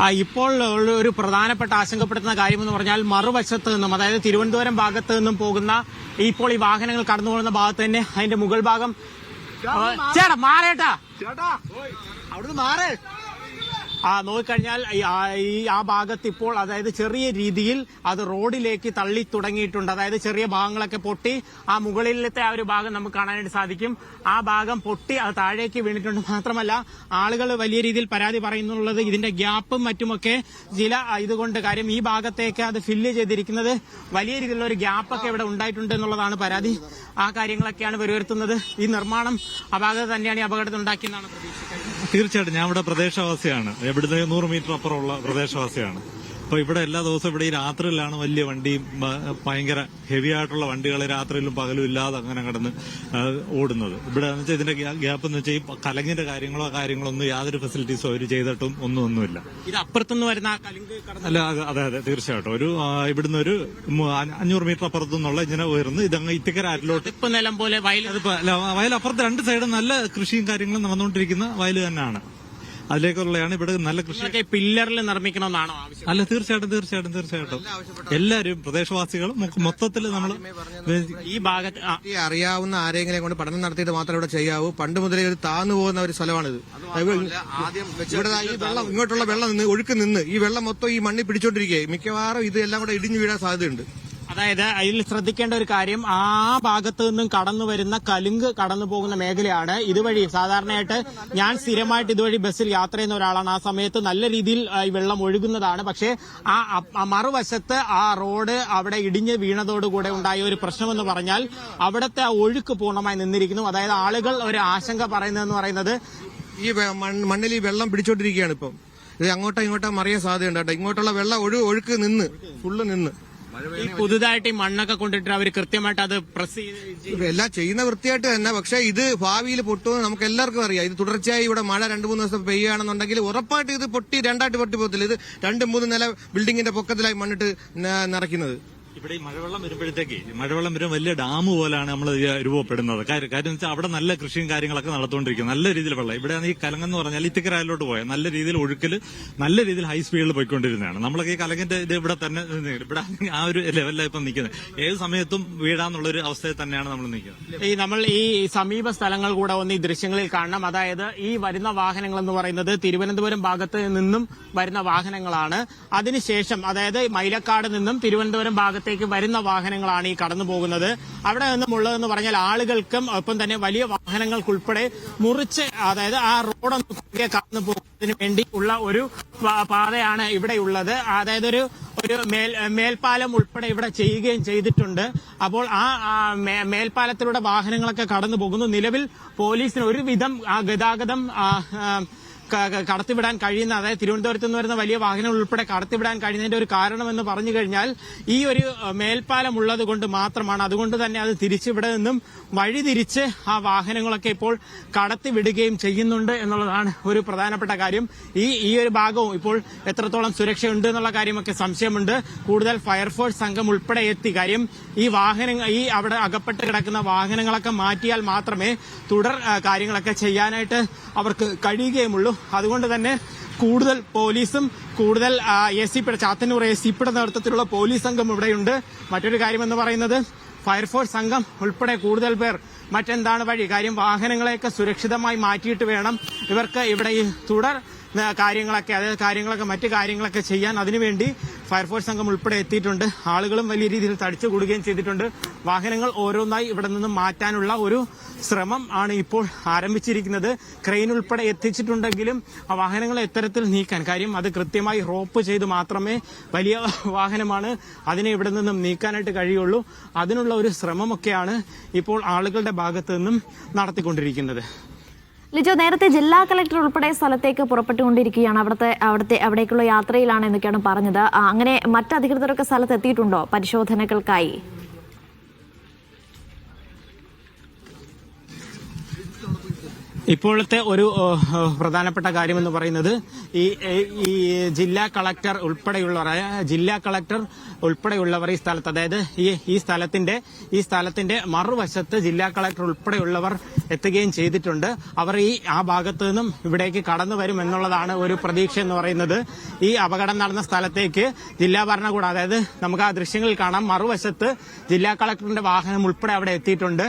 ആ, ഇപ്പോൾ ഒരു പ്രധാനപ്പെട്ട ആശങ്കപ്പെടുത്തുന്ന കാര്യം എന്ന് പറഞ്ഞാൽ മറുവശത്ത് നിന്നും അതായത് തിരുവനന്തപുരം ഭാഗത്ത് നിന്നും പോകുന്ന ഇപ്പോൾ ഈ വാഹനങ്ങൾ കടന്നു പോകുന്ന ഭാഗത്ത് തന്നെ അതിന്റെ മുകൾ ഭാഗം. ചേട്ടാ മാറേട്ടാ. ചേട്ടാ അവിടുന്ന് മാറേ. നോക്കിക്കഴിഞ്ഞാൽ ആ- ഭാഗത്ത് ഇപ്പോൾ അതായത് ചെറിയ രീതിയിൽ അത് റോഡിലേക്ക് തള്ളി തുടങ്ങിയിട്ടുണ്ട്. അതായത് ചെറിയ ഭാഗങ്ങളൊക്കെ പൊട്ടി ആ മുകളിലത്തെ ആ ഒരു ഭാഗം നമുക്ക് കാണാനായിട്ട് സാധിക്കും. ആ ഭാഗം പൊട്ടി അത് താഴേക്ക് വീണിട്ടുണ്ട്. മാത്രമല്ല ആളുകൾ വലിയ രീതിയിൽ പരാതി പറയുന്നുള്ളത് ഇതിന്റെ ഗ്യാപ്പും മറ്റുമൊക്കെ ചില ഇതുകൊണ്ട് കാര്യം ഈ ഭാഗത്തേക്ക് അത് ഫില്ല് ചെയ്തിരിക്കുന്നത് വലിയ രീതിയിലുള്ള ഒരു ഗ്യാപ്പൊക്കെ ഇവിടെ ഉണ്ടായിട്ടുണ്ട് എന്നുള്ളതാണ് പരാതി. ആ കാര്യങ്ങളൊക്കെയാണ് വരുവരുത്തുന്നത് ഈ നിർമ്മാണം ആ ഭാഗത്ത് തന്നെയാണ് ഈ അപകടത്തിൽ ഉണ്ടാക്കിയെന്നാണ് പ്രതീക്ഷിക്കുന്നത്. തീർച്ചയായിട്ടും ഞാൻ ഇവിടെ പ്രദേശവാസിയാണ്. എവിടുന്ന് നൂറ് മീറ്റർ അപ്പുറമുള്ള പ്രദേശവാസിയാണ്. അപ്പൊ ഇവിടെ എല്ലാ ദിവസവും ഇവിടെ ഈ രാത്രിയിലാണ് വലിയ വണ്ടിയും ഭയങ്കര ഹെവി ആയിട്ടുള്ള വണ്ടികൾ രാത്രിയിലും പകലും ഇല്ലാതെ അങ്ങനെ കിടന്ന് ഓടുന്നത്. ഇവിടെ എന്ന് വെച്ചാൽ ഇതിന്റെ ഗ്യാപ്പ് എന്ന് വെച്ചാൽ ഈ കലങ്ങിന്റെ കാര്യങ്ങളോ കാര്യങ്ങളോ ഒന്നും യാതൊരു ഫെസിലിറ്റീസോ അവർ ചെയ്തിട്ടും ഒന്നും ഒന്നുമില്ല. ഇത് അപ്പുറത്തുനിന്ന് വരുന്ന അല്ല അതെ അതെ തീർച്ചയായിട്ടും. ഒരു ഇവിടുന്ന് ഒരു അഞ്ഞൂറ് മീറ്റർ അപ്പുറത്തു നിന്നുള്ള ഇങ്ങനെ ഉയർന്ന് ഇതങ്ങ് ഇത്തിക്കരാറ്റിലോട്ട് ഇപ്പൊ നിലം പോലെ വയൽ വയലപ്പുറത്ത് രണ്ട് സൈഡും നല്ല കൃഷിയും കാര്യങ്ങളും നടന്നുകൊണ്ടിരിക്കുന്ന വയൽ തന്നെയാണ്. അതിലേക്കുള്ളതാണ് ഇവിടെ നല്ല കൃഷി. പില്ലറിൽ നിർമ്മിക്കണമെന്നാണോ ആവശ്യം? അല്ല തീർച്ചയായിട്ടും തീർച്ചയായിട്ടും തീർച്ചയായിട്ടും. എല്ലാവരും പ്രദേശവാസികളും മൊത്തത്തിൽ നമ്മൾ ഈ ഭാഗത്ത് അറിയാവുന്ന ആരെങ്കിലും കൊണ്ട് പഠനം നടത്തിയിട്ട് മാത്രമേ ഇവിടെ ചെയ്യാവൂ. പണ്ട് മുതലേ ഒരു താന്നു പോകുന്ന ഒരു സ്ഥലമാണിത്. ഇവിടെ ഈ വെള്ളം ഇങ്ങോട്ടുള്ള വെള്ളം നിന്ന് ഒഴുക്ക് നിന്ന് ഈ വെള്ളം മൊത്തം ഈ മണ്ണിൽ പിടിച്ചോണ്ടിരിക്കുകയായി മിക്കവാറും ഇത് എല്ലാം കൂടെ ഇടിഞ്ഞു വീഴാൻ സാധ്യതയുണ്ട്. അതായത് അതിൽ ശ്രദ്ധിക്കേണ്ട ഒരു കാര്യം ആ ഭാഗത്ത് നിന്നും കടന്നു വരുന്ന കലുങ്ക് കടന്നു പോകുന്ന മേഖലയാണ്. ഇതുവഴി സാധാരണയായിട്ട് ഞാൻ സ്ഥിരമായിട്ട് ഇതുവഴി ബസ്സിൽ യാത്ര ചെയ്യുന്ന ഒരാളാണ്. ആ സമയത്ത് നല്ല രീതിയിൽ ഈ വെള്ളം ഒഴുകുന്നതാണ്. പക്ഷേ ആ മറുവശത്ത് ആ റോഡ് അവിടെ ഇടിഞ്ഞ് വീണതോടുകൂടെ ഉണ്ടായ ഒരു പ്രശ്നമെന്ന് പറഞ്ഞാൽ അവിടുത്തെ ആ ഒഴുക്ക് പൂർണമായി നിന്നിരിക്കുന്നു. അതായത് ആളുകൾ ഒരു ആശങ്ക പറയുന്നതെന്ന് പറയുന്നത് ഈ മണ്ണിൽ ഈ വെള്ളം പിടിച്ചോണ്ടിരിക്കുകയാണ് ഇപ്പം. ഇത് അങ്ങോട്ടോ ഇങ്ങോട്ടോ മറിയാൻ സാധ്യതയുണ്ട് കേട്ടോ. ഇങ്ങോട്ടുള്ള വെള്ളം ഒഴു ഒഴുക്ക് നിന്ന് ഫുള്ള് നിന്ന്. ഈ പുതുതായിട്ട് ഈ മണ്ണൊക്കെ കൊണ്ടിട്ട് അവർ കൃത്യമായിട്ട് അത് പ്രസ് ചെയ്ത് എല്ലാം ചെയ്യുന്ന വൃത്തിയായിട്ട് തന്നെ. പക്ഷേ ഇത് ഭാവിയിൽ പൊട്ടുമെന്ന് നമുക്ക് എല്ലാവർക്കും അറിയാം. ഇത് തുടർച്ചയായി ഇവിടെ മഴ രണ്ട് മൂന്ന് ദിവസം പെയ്യുകയാണെന്നുണ്ടെങ്കിൽ ഉറപ്പായിട്ട് ഇത് പൊട്ടി രണ്ടായിട്ട് പൊട്ടി പോകത്തില്ല. ഇത് രണ്ട് മൂന്ന് നില ബിൽഡിങ്ങിന്റെ പൊക്കത്തിലായി മണ്ണിട്ട് നിറയ്ക്കുന്നത്. ഇവിടെ ഈ മഴവെള്ളം വരുമ്പോഴത്തേക്ക് മഴവെള്ളം വരും വലിയ ഡാം പോലാണ് നമ്മൾ രൂപപ്പെടുന്നത്. കാര്യം കാര്യം വെച്ചാൽ അവിടെ നല്ല കൃഷിയും കാര്യങ്ങളൊക്കെ നടത്തുകൊണ്ടിരിക്കും നല്ല രീതിയിൽ വെള്ളം. ഇവിടെ ഈ കലങ്ങെന്ന് പറഞ്ഞാൽ ഇത്തിക്കരായിലോട്ട് പോയാൽ നല്ല രീതിയിൽ ഒഴുക്കൽ നല്ല രീതിയിൽ ഹൈ സ്പീഡിൽ പോയിക്കൊണ്ടിരുന്നതാണ്. നമ്മളൊക്കെ ഈ കലങ്ങിന്റെ ഇത് ഇവിടെ തന്നെ ഇവിടെ ആ ഒരു ലെവലിലാണ് ഇപ്പം നിൽക്കുന്നത് ഏത് സമയത്തും വീടാന്നുള്ള ഒരു അവസ്ഥയിൽ തന്നെയാണ് നമ്മൾ നിൽക്കുന്നത് ഈ നമ്മൾ ഈ സമീപ സ്ഥലങ്ങൾ കൂടെ ഒന്ന് ഈ ദൃശ്യങ്ങളിൽ കാണണം. അതായത് ഈ വരുന്ന വാഹനങ്ങൾ എന്ന് പറയുന്നത് തിരുവനന്തപുരം ഭാഗത്ത് നിന്നും വരുന്ന വാഹനങ്ങളാണ്. അതിനുശേഷം അതായത് മൈലക്കാട് നിന്നും തിരുവനന്തപുരം ഭാഗത്തേക്ക് വരുന്ന വാഹനങ്ങളാണ് ഈ കടന്നു പോകുന്നത് അവിടെ നിന്നും ഉള്ളതെന്ന് പറഞ്ഞാൽ ആളുകൾക്കും ഒപ്പം തന്നെ വലിയ വാഹനങ്ങൾക്കുൾപ്പെടെ മുറിച്ച് അതായത് ആ റോഡൊന്ന് കുറുകെ കടന്നു പോകുന്നതിന് വേണ്ടി ഉള്ള ഒരു പാതയാണ് ഇവിടെ ഉള്ളത്. അതായത് ഒരു ഒരു മേൽ മേൽപ്പാലം ഉൾപ്പെടെ ഇവിടെ ചെയ്യുകയും ചെയ്തിട്ടുണ്ട്. അപ്പോൾ ആ മേൽപ്പാലത്തിലൂടെ വാഹനങ്ങളൊക്കെ കടന്നു പോകുന്നു നിലവിൽ പോലീസിന് ഒരുവിധം ആ ഗതാഗതം കടത്തിവിടാൻ കഴിയുന്ന അതായത് തിരുവനന്തപുരത്ത് നിന്ന് വരുന്ന വലിയ വാഹനങ്ങൾ ഉൾപ്പെടെ കടത്തിവിടാൻ കഴിയുന്നതിന്റെ ഒരു കാരണമെന്ന് പറഞ്ഞു കഴിഞ്ഞാൽ ഈ ഒരു മേൽപ്പാലം ഉള്ളത് കൊണ്ട് മാത്രമാണ്. അതുകൊണ്ട് തന്നെ അത് തിരിച്ചിവിടെ നിന്നും വഴിതിരിച്ച് ആ വാഹനങ്ങളൊക്കെ ഇപ്പോൾ കടത്തിവിടുകയും ചെയ്യുന്നുണ്ട് എന്നുള്ളതാണ് ഒരു പ്രധാനപ്പെട്ട കാര്യം. ഈ ഈ ഒരു ഭാഗവും ഇപ്പോൾ എത്രത്തോളം സുരക്ഷയുണ്ട് എന്നുള്ള കാര്യമൊക്കെ സംശയമുണ്ട്. കൂടുതൽ ഫയർഫോഴ്സ് സംഘം ഉൾപ്പെടെ എത്തി. കാര്യം ഈ വാഹനങ്ങൾ ഈ അവിടെ അകപ്പെട്ട് കിടക്കുന്ന വാഹനങ്ങളൊക്കെ മാറ്റിയാൽ മാത്രമേ തുടർ കാര്യങ്ങളൊക്കെ ചെയ്യാനായിട്ട് അവർക്ക് കഴിയുകയുമുള്ളൂ. അതുകൊണ്ട് തന്നെ കൂടുതൽ പോലീസും കൂടുതൽ എ സി പിയുടെ ചാത്തന്നൂർ എ സി പിയുടെ നേതൃത്വത്തിലുള്ള പോലീസ് സംഘം ഇവിടെയുണ്ട്. മറ്റൊരു കാര്യം എന്ന് പറയുന്നത് ഫയർഫോഴ്സ് സംഘം ഉൾപ്പെടെ കൂടുതൽ പേർ മറ്റെന്താണ് വഴി? കാര്യം വാഹനങ്ങളെയൊക്കെ സുരക്ഷിതമായി മാറ്റിയിട്ട് വേണം ഇവർക്ക് ഇവിടെ ഈ തുടർ കാര്യങ്ങളൊക്കെ അതായത് കാര്യങ്ങളൊക്കെ മറ്റു കാര്യങ്ങളൊക്കെ ചെയ്യാൻ അതിനുവേണ്ടി ഫയർഫോഴ്സ് സംഘം ഉൾപ്പെടെ എത്തിയിട്ടുണ്ട്. ആളുകളും വലിയ രീതിയിൽ തടിച്ചു കൂടുകയും ചെയ്തിട്ടുണ്ട്. വാഹനങ്ങൾ ഓരോന്നായി ഇവിടെ നിന്നും മാറ്റാനുള്ള ഒരു ശ്രമം ആണ് ഇപ്പോൾ ആരംഭിച്ചിരിക്കുന്നത്. ക്രെയിൻ ഉൾപ്പെടെ എത്തിച്ചിട്ടുണ്ടെങ്കിലും ആ വാഹനങ്ങളെ എത്തരത്തിൽ നീക്കാൻ കാര്യം അത് കൃത്യമായി റോപ്പ് ചെയ്ത് മാത്രമേ വലിയ വാഹനമാണ് അതിനെ ഇവിടെ നിന്നും നീക്കാനായിട്ട് കഴിയുള്ളൂ. അതിനുള്ള ഒരു ശ്രമമൊക്കെയാണ് ഇപ്പോൾ ആളുകളുടെ ഭാഗത്തു നിന്നും നടത്തിക്കൊണ്ടിരിക്കുന്നത്. ലിജോ നേരത്തെ ജില്ലാ കളക്ടർ ഉൾപ്പെടെ സ്ഥലത്തേക്ക് പുറപ്പെട്ടുകൊണ്ടിരിക്കുകയാണ്. അവിടുത്തെ അവിടുത്തെ അവിടേക്കുള്ള യാത്രയിലാണ് എന്നൊക്കെയാണ് പറഞ്ഞത്. അങ്ങനെ മറ്റധികൃതരൊക്കെ സ്ഥലത്ത് എത്തിയിട്ടുണ്ടോ പരിശോധനകൾക്കായി? ഇപ്പോഴത്തെ ഒരു പ്രധാനപ്പെട്ട കാര്യം എന്ന് പറയുന്നത് ഈ ഈ ജില്ലാ കളക്ടർ ഉൾപ്പെടെയുള്ളവർ ജില്ലാ കളക്ടർ ഉൾപ്പെടെയുള്ളവർ ഈ സ്ഥലത്ത് അതായത് ഈ ഈ സ്ഥലത്തിന്റെ ഈ സ്ഥലത്തിന്റെ മറുവശത്ത് ജില്ലാ കളക്ടർ ഉൾപ്പെടെയുള്ളവർ എത്തുകയും ചെയ്തിട്ടുണ്ട്. അവർ ഈ ആ ഭാഗത്ത് നിന്നും ഇവിടേക്ക് കടന്നു വരും എന്നുള്ളതാണ് ഒരു പ്രതീക്ഷ എന്ന് പറയുന്നത്. ഈ അപകടം നടന്ന സ്ഥലത്തേക്ക് ജില്ലാ ഭരണകൂടം അതായത് നമുക്ക് ആ ദൃശ്യങ്ങളിൽ കാണാം മറുവശത്ത് ജില്ലാ കളക്ടറിന്റെ വാഹനം ഉൾപ്പെടെ അവിടെ എത്തിയിട്ടുണ്ട്.